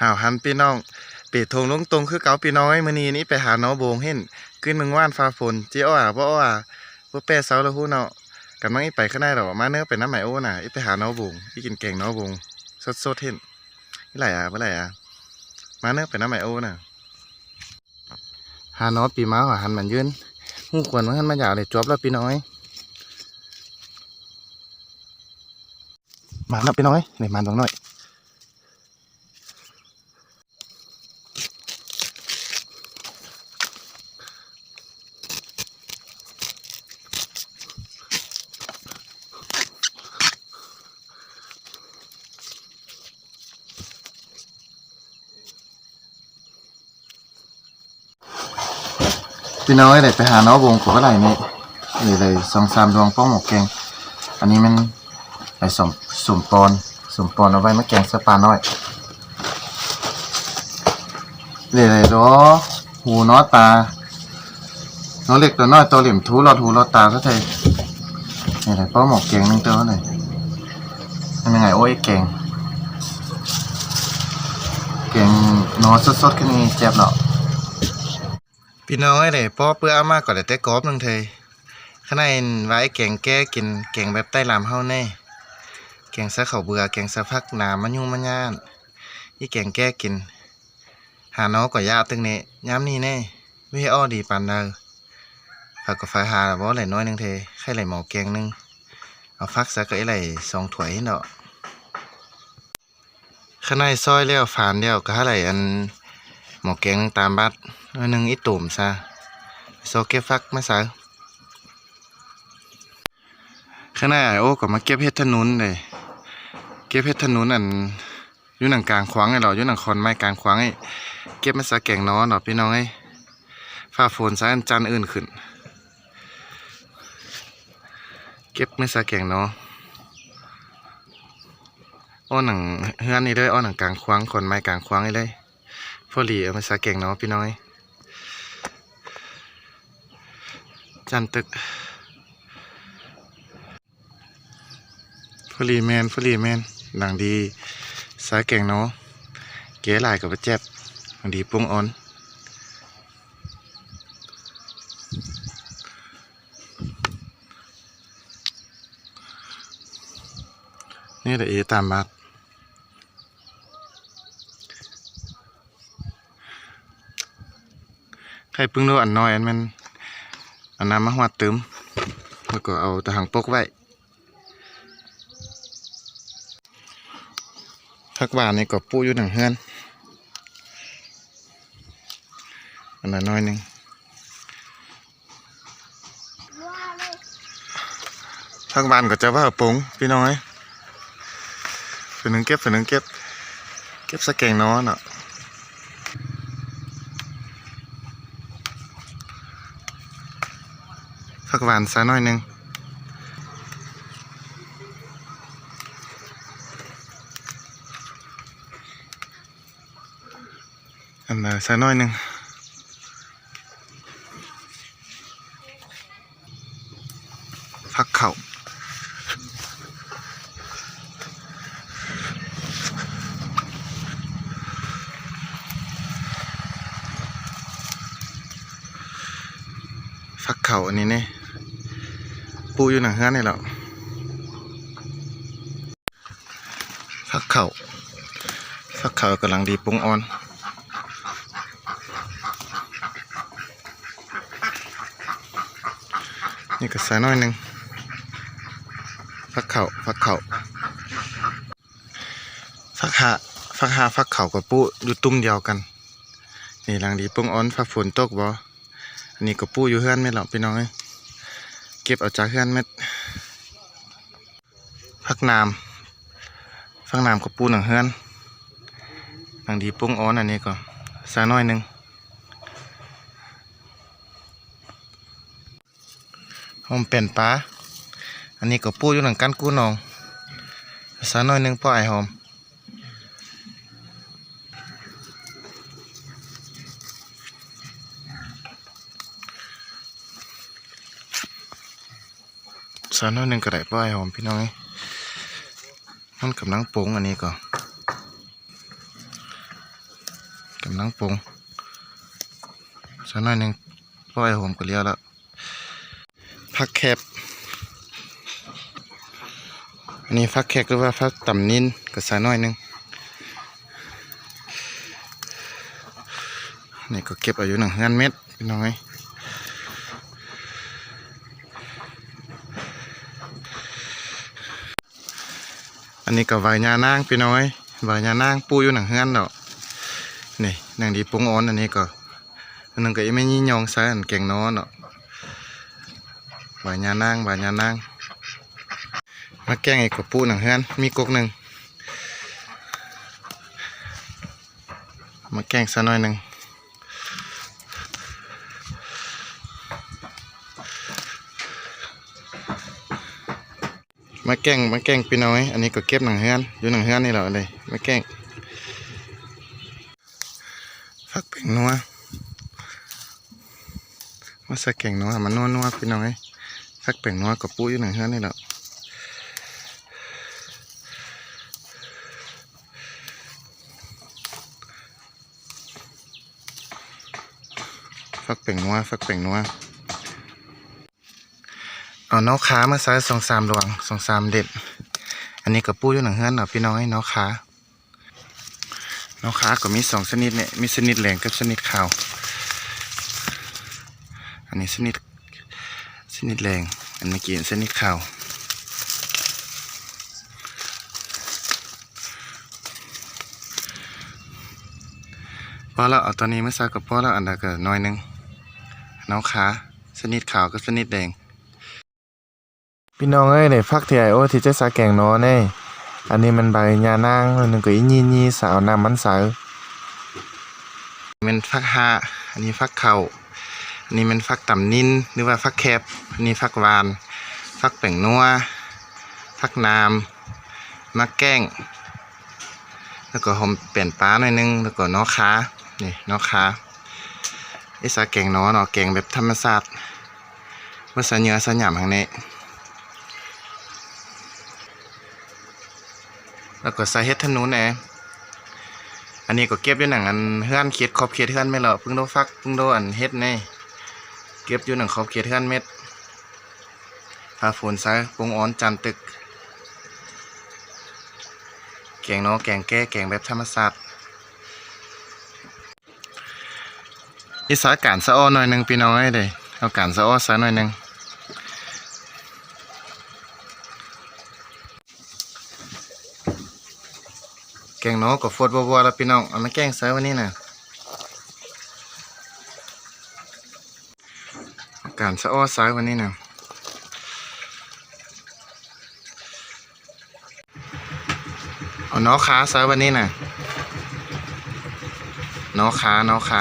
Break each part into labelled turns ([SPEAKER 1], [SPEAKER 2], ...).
[SPEAKER 1] หาวหันพี่น้อง เปิดทงลงตรงคือเก่าพี่น้องไอ้มื้อนี้นี่ไปหาน้องโบงเห็นขึ้นเมืองว่านฟ้าฝนเจ้าอะบ่อะบ่แปรเสาแล้วฮู้เนาะกำลังอีไปข้างในดอกมาเนื้อไปน้ำไหมโอ้น่ะอีไปหาน้องโบงอีกินแกงน้องโบงสดๆเห็นนี่ไหลอะบ่อไหลอะมาเนื้อไปน้ำไหมโอ้น่ะหาน้องปีมาหันมันยืนฮู้ควรมันหันมาอยากเลยจบแล้วพี่น้อยมาแล้วพี่น้อยนี่มาตรงหน่อย พี่น้อยเดี๋ยวไปหาน้องวงขออะไรนี่นี่เลยสองสามดวงป้องหมกแกง อันนี้มันไอสมสมปอนสมปอนเอาไว้มาแกงสปาน้อยเลยเลยรอหูน้อตาน้อเล็กตัวน้อยตัวเหลี่ยมทูรอดหูรอดตาซะเถอะนี่เลยป้องหมกแกงนึงตัวเลยทำยังไงโอ้ยแกงแกงนอสดๆขึ้นนี่เจ็บเนาะ พี่น้อยเลยป้อเปื้อเอามากกว่าแต่กอบนึงเทยข้างในไว้แกงแก้กินแกงแบบใต้ลามเฮาแน่แกงซะเข่าเบื่อแกงซะพักหนามันยุ่งมันย่านยี่แกงแก้กิน หาน้องก็ยาตึงเน่ย้ำนี่แน่ไม่อ้อดีปานเดอผักกับไฟหาบ่ไหลน้อยนึงเทไข่ไหลหมอแกงนึงเอาฟักซะก็ไอ้ไหลสองถ้วยเนาะข้างในซอยแล้วฝานเดียวก็ไหลอัน หมอกแกงนึงตามบัดหน่อยหนึ่งอีตุ่มซะโซเก็บฟักมาซะข้างหน้าโอ้ก็มาเก็บเห็ดถนนเลยเก็บเห็ดถนนอันอยู่หนังกลางขวางไอเราอยู่หนังคอนไม้กลางขวางไอ้เก็บมาซะแกงน้อเนาพี่น้องไอ้ฟ้าฝนซะอันจันอื่นขึ้น เก็บมาซะแกงน้ออ้อหนังเฮือนนี่เลยอ้อหนังกลางขวางคอนไม้กลางขวางไอ้เลย พ่อหลีเอามาสาเก่งเนาะพี่น้อย จันตึกพ่อหลีแมนพ่อหลีแมนดังดีสาเก่งเนาะเก๋หลายกับประแจ็บดังดีปุ้งอ่อนนี่แหละเอตามบัด ใครเพิ่งรู้อันน้อยอันมันอันน้ำมาหัวดเติมแล้วก็เอาตะหังปกไว้พักหวานนี่ก็ปูอยู่หนังเฮือนอันนั้นน้อยหนึ่งพักหวานก็จะว่าปุ๋งพี่น้อยฝืนหนึ่งเก็บฝืนหนึ่งเก็บ เก็บสะเก่งน้อเนาะ ผักหวานซะหน่อยหนึ่งอันนั้นซะหน่อยหนึ่งผักเข่าผักเข่าอันนี้เนี่ย ปู อยู่หนังเฮือนนี่แหละฟักเข่าฟักเข่ากำลังดีปุงอ่อนนี่ก็ใส่น้อยหนึ่งฟักเข่าฟักเข่าฟักหาฟักหาฟักเข่ากับปูอยู่ตุ้มเดียวกัน นี่หลังดีปุงออนฟักฝนตกบ่อันนี้ก็ปูอยู่เฮือนไม่หรอกพี่น้องเอ้ ก็บเอาจากเฮือนเม็ดพักน้ำพักน้ำกับปูหนังเฮือนบางทีปรุงอ้อนอันนี้ก็ใส่น้อยหนึ่งหอมเป็นปลาอันนี้ก็ปูอยู่หนังกันกู้นองใส่น้อยหนึ่งพราะไอหอม ส่น้อยหนึ่งก็ได้าะไอหอมพี่น้องเอ้ยมันกำลังปงอันนี้ก่อนกำลังปงสักหน่อยหนึ่งปล่อยหอมก็เลี้ยวแล้วผักแคบอันนี้ฟักแคกหรือว่าฟักต่ำนินก็ใส่หน่อยหนึงนี่ก็เก็บอายุหนึ่งงานเม็ดพี่น้อยอัน นี้ก็ใบยานางพี่น้อยใบยานางปูอยู่หนังเฮือนดอกนี่นางดีปรุงอ่อนอันนี้ก็อันนึงก็ยังไม่ยี่ยองใส่อันแกงน้อเนาะใบยานางใบยานางมาแกงอีกกับปูหนังเฮือนมีกกหนึ่งมาแกงสักหน่อยหนึ่ง มาแกงมาแกงพี่น้อย อันนี้ก็เก็บหนังเฮือนอยู่หนังเฮือนนี่แหละเลยมาแกงฟักเป็นนัวมาใส่แกงนัวมันนัวนัวๆพี่น้อยฟักเป็นนัวกับปูอยู่หนังเฮือนนี่แหละฟักเป่งนัวฟักเป่งนัว เอานอกขามาใส่สองสามดวงสองสามเด็ด อันนี้กับปูอยู่หนังเฮือนเนาะพี่น้อยนอกขานอกขาก็มีสองชนิดเนี่ยมีชนิดแหลงกับชนิดขาว อันนี้ชนิดชนิดแรงอันเมื่อกี้ชนิดขาวพอแล้วเอาตัวนี้เมาใส่กับพ่อแล้วอันใดก็น้อยหนึงน้องขาสนิดขาวกับสนิดแดง พี่น้องเอ้ยได้ฟักที่ไอโอที่จะสาแกงนอแน่อันนี้มันใบยานางนหนึงก็อียี่ยี่สาวน้ำมันสาวมันฟักหาอันนี้ฟักเข่าอันนี้มันฟักต่ำนินหรือว่าฟักแคบอันนี้ฟักหวาน ฟักแป่งนัวฟักน้ำมะแก้ง แล้วก็หอมเปลี่ยนป้าหน่อยนึง แล้วก็นอขานี่นอขาไอสาแกงนาะเนาะแกงแบบธรรมชาติว่าสะเนื้อสะหยามทางนี้ แล้วก็ใส่เฮ็ดถนนแหน่อันนี้ก็เก็บอยู่หนังอันเฮือนเขียดขอบเขียดเฮือนไม่หรอกพิ่งโดฟักพิ่งโดอันเฮ็ดแน่เก็บอยู่หนังขอบเขียดเฮือนเม็ดพาฝนใส่ปงอ้อนจานตึก แกงเนาะแกงแก้แกงแบบธรรมชาติอีสาการสะอ้อหน่อยหนึ่งพี่น้อยเลยเอาการสะอ้อสะหน่อยหนึ่ง แกงน้อกับฟดบัวๆแล้วพี่น้อง เอามาแกงใส่วันนี้นะการสะอ้อใส่วันนี้นะเอาเน้อขาใส่วันนี้นะเน้อขาเน้อขา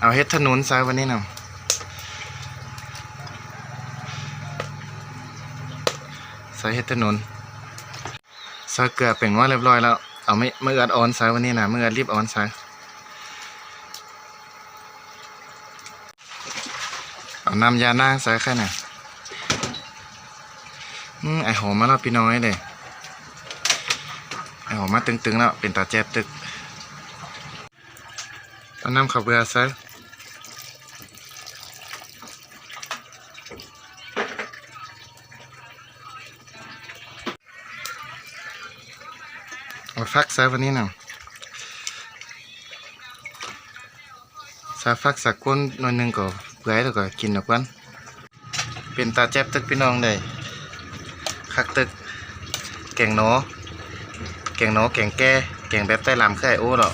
[SPEAKER 1] เอาเฮ็ดถนนซ้ายวันนี้นะใส่เฮ็ดถนน ใส่เกลือเป็นว่าเรียบร้อยแล้ว เอาไม่เมื่ออัดออนซายวันนี้นะเมื่ออัดรีบออนซายเอาน้ำยาหน้าใส่แค่ไหนไอหอมมาแล้วพี่น้อยเลยไอหอมมาตึงๆแล้วเป็นตาแจ็บตึกเอาน้ำขับเรือใส่เอาฟักใส่วันนี้หน่อยใส่ฟักสักก้นหน่อยหนึงก็เปื่อยแล้วก็กินดอกวันเป็นตาแจ็บตึกพี่น้องเลยคักตึกแกงหนอแกงหนอแกงแก่แกงแบบใต้ลำคือไอโอ้หรอก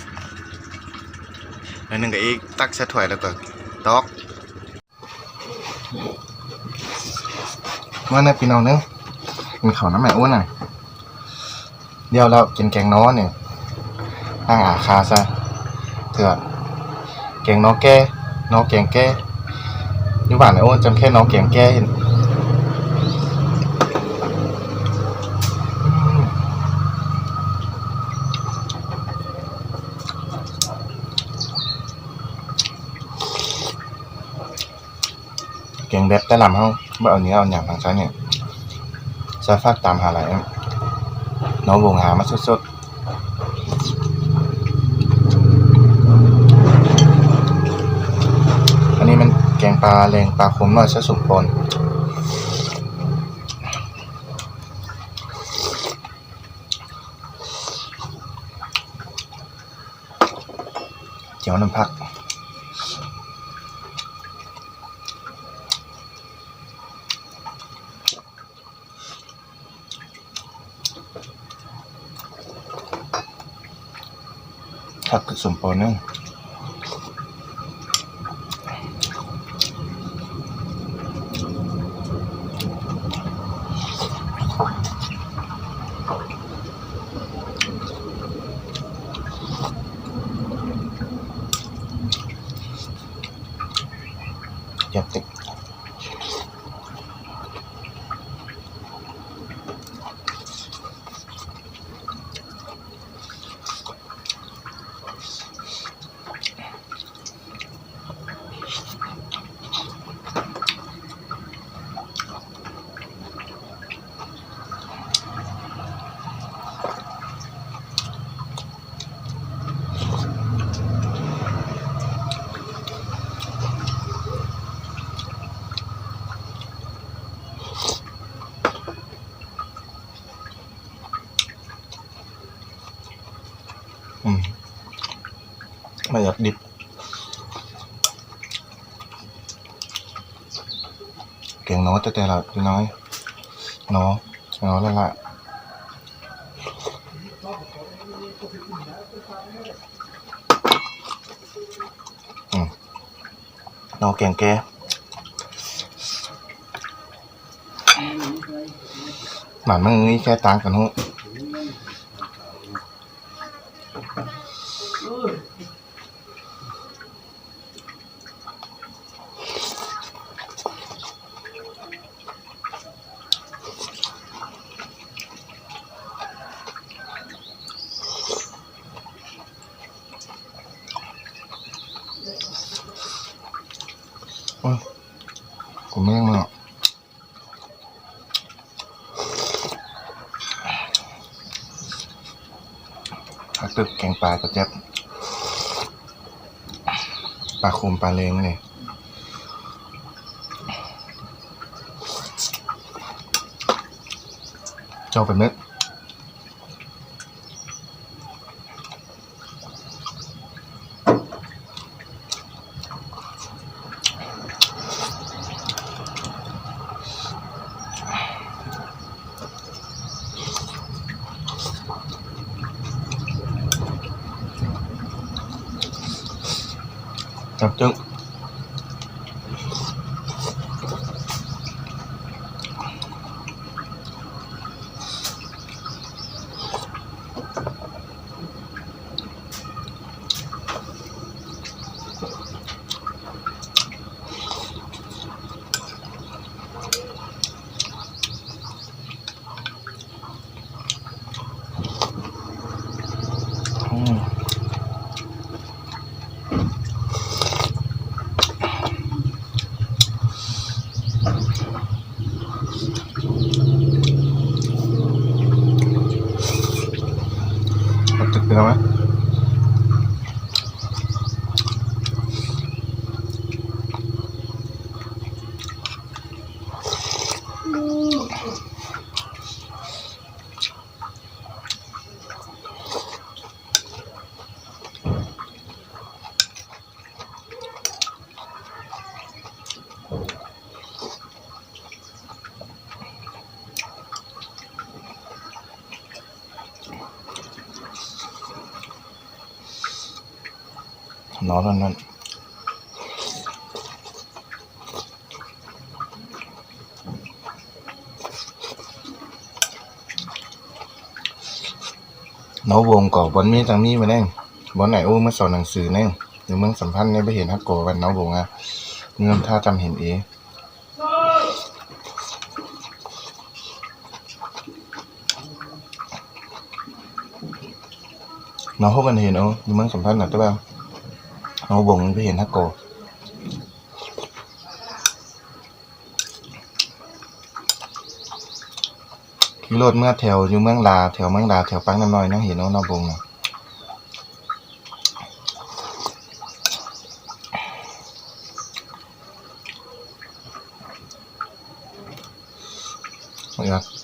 [SPEAKER 1] หน่อยหนึงก็อีกตักใส่ถ้วยแล้วก็ตอกมาเนี่ยพี่น้องเนึงกินข้าวน้ำแม่อ้วนหน่อย เดี๋ยวเรากินแกงน้อเนี่ยตั้งอาคาซะเถื่อแกงน้อแก้น้อแกงแก้ยู่บ้านไอ้โอ้นจำแค่น้อแกงแก้เห็นอืมแกงแบบแต่ลำเฮาบ่อเอาเนื้อเอาหยางทางซ้ายเนี่ยซาฟักตามหาอะไร น้องวงหามาสดๆ อันนี้มันแกงปลาแรงปลาคมหน่อยซะสุกปนเจียวน้ำผัก សំពរហ្នឹង ไม่อยากดิบเก่งน้อยแต่แต่ละพี่น้อยน้อน้อแล้วละน้อเก่งแกหมันมึงนี่แค่ต่างกันหู ผมไม่ยังเนาะผักตึกแกงปลากระเจ็บปลาคุมปลาเลงนี่เจ้าเป็นเม็ด จับ Nó lên lên. Nấu buồn cổ bánh mi thằng mi mà đây Bón này ô mới sổ หนังสือเนี่ยหรือมึงสัมพันธ์เนี่ยไปเห็นฮักโกวันน้องบงอะเงินถ้าจำเห็นเองน้องพบกันเห็นเอาหรือมึงสัมพันธ์หน่อยได้ป่า เอาบ่งไปเห็นฮักโกขี่รถเมื่อแถวอยู่เมืองลาแถวเมืองลาแถวปังน้ำน้อยนั่งเห็นน้องน้อบงนะนะครับ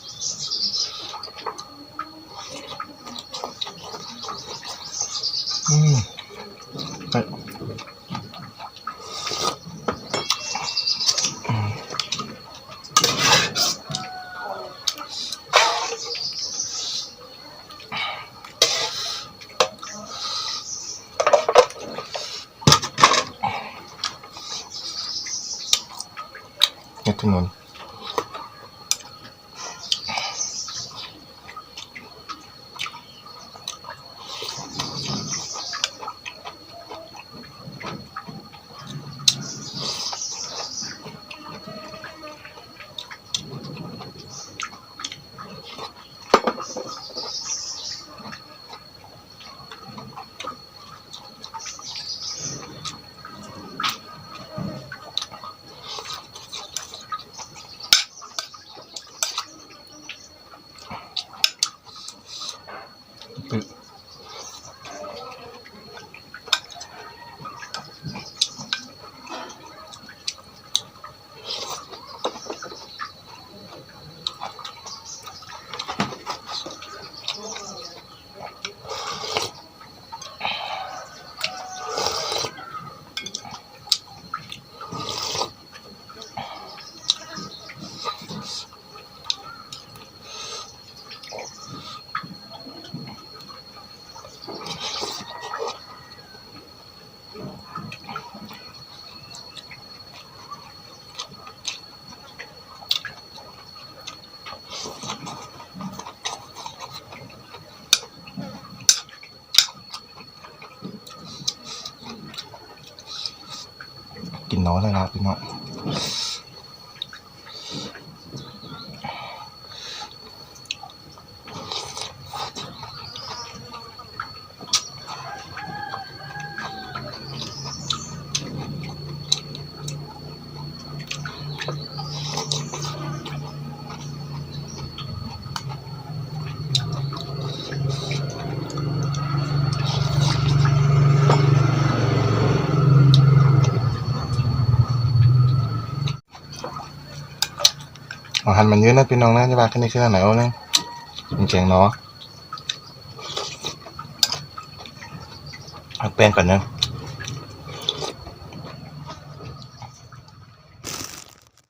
[SPEAKER 1] ปึ๊บกิ นน้อยเลยนะพี่น้อง อาหารมันเยอะนะพี่น้องนะจะว่าขึ้นในเครื่องไหนวะเนี่ยมันเจ๋งเนาะเอาแป้งก่อนนะ